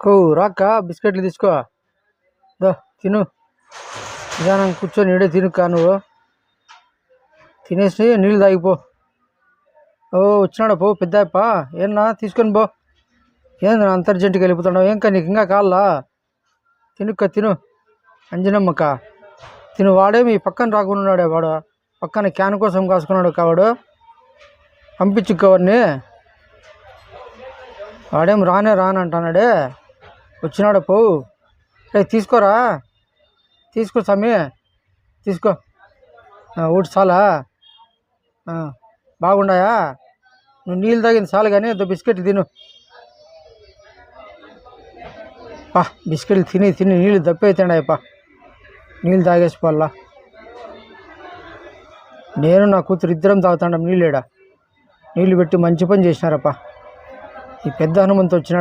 కో రాక్క బిస్కెట్లు తీసుకో. దో తిను. నిదానం కూర్చొని ఈడే తినుకా నువ్వు? తినేసి నీళ్ళు తాగిపో. ఓ వచ్చినాడా పో పెద్దప్ప. ఏనా తీసుకొని పో. ఏంది నా అంత అర్జెంటుగా వెళ్ళిపోతున్నావు? ఏం కా నీకు ఇంకా కావాలా తినుక్క తిను. అంజనమ్మక్క తిను. వాడే మీ పక్కన రాకుండా ఉన్నాడే వాడు. పక్కన క్యాన్ కోసం కాసుకున్నాడు కావాడు పంపించు కవర్ని వాడేం రానే రానంటున్నాడే. వచ్చినాడు పో. రే తీసుకోరా. తీసుకో స్వామి. తీసుకో. ఊటి చాలా. బాగుండాయా? నువ్వు నీళ్ళు తాగింది చాలు కానీ ఏదో బిస్కెట్ తిను. పా బిస్కెట్లు తిని తిని నీళ్ళు దప్పైతాడాయప్ప నీళ్ళు తాగేసిపోల్లా నేను నా కూతురు ఇద్దరం తాగుతాండం నీళ్ళేడా? నీళ్ళు పెట్టి మంచి పని చేసినారప్ప. ఈ పెద్ద హనుమంతు వచ్చినాడు.